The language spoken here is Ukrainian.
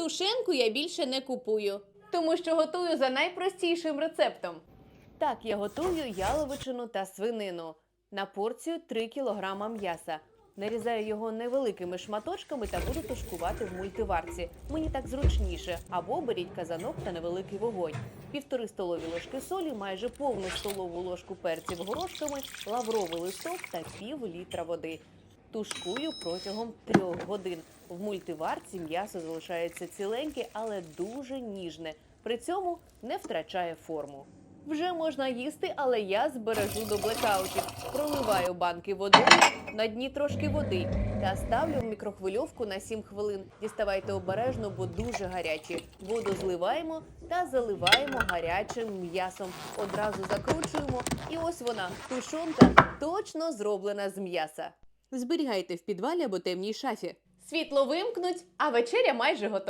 Тушенку я більше не купую, тому що готую за найпростішим рецептом. Так, я готую яловичину та свинину. На порцію 3 кг м'яса. Нарізаю його невеликими шматочками та буду тушкувати в мультиварці. Мені так зручніше. Або беріть казанок та невеликий вогонь. Півтори столові ложки солі, майже повну столову ложку перців горошками, лавровий листок та пів літра води. Тушкую протягом трьох годин. В мультиварці м'ясо залишається ціленьке, але дуже ніжне. При цьому не втрачає форму. Вже можна їсти, але я збережу до блекаутів. Проливаю банки водою, на дні трошки води та ставлю в мікрохвильовку на 7 хвилин. Діставайте обережно, бо дуже гарячі. Воду зливаємо та заливаємо гарячим м'ясом. Одразу закручуємо, і ось вона тушонка точно зроблена з м'яса. Зберігайте в підвалі або темній шафі. Світло вимкнуть, а вечеря майже готова.